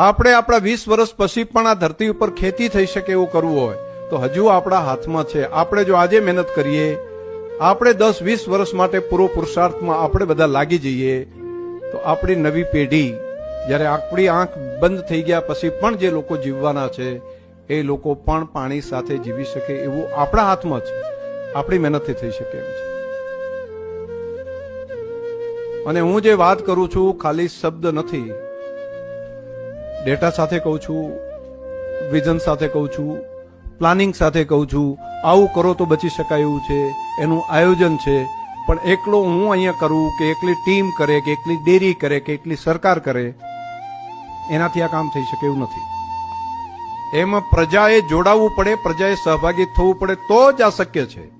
આપણે આપણા વીસ વર્ષ પછી પણ આ ધરતી ઉપર ખેતી થઈ શકે એવું કરવું હોય, તો હજુ આપણા હાથમાં છે. આપણે જો આજે મહેનત કરીએ, આપણે દસ વીસ વર્ષ માટે પૂરો પુરુષાર્થમાં આપણે બધા લાગી જઈએ, તો આપણી નવી પેઢી જ્યારે આપણી આંખ બંધ થઈ ગયા પછી પણ જે લોકો જીવવાના છે, એ લોકો પણ પાણી સાથે જીવી શકે એવું આપણા હાથમાં છે આપણી મહેનતથી થઈ શકે એમ છે. અને હું જે વાત કરું છું, ખાલી શબ્દ નથી ડેટા સાથે કહું છું, વિઝન સાથે કહું છું, પ્લાનિંગ સાથે કહું છું, આવું કરો તો બચી શકાય એવું છે, એનું આયોજન છે. પણ એકલો હું અહીંયા કરું કે એકલી ટીમ કરે, કે એકલી ડેરી કરે, કે એકલી સરકાર કરે, એનાથી આ કામ થઈ શકે એવું નથી. એમાં પ્રજાએ જોડાવવું પડે, પ્રજાએ સહભાગી થવું પડે તો જ આ શક્ય છે.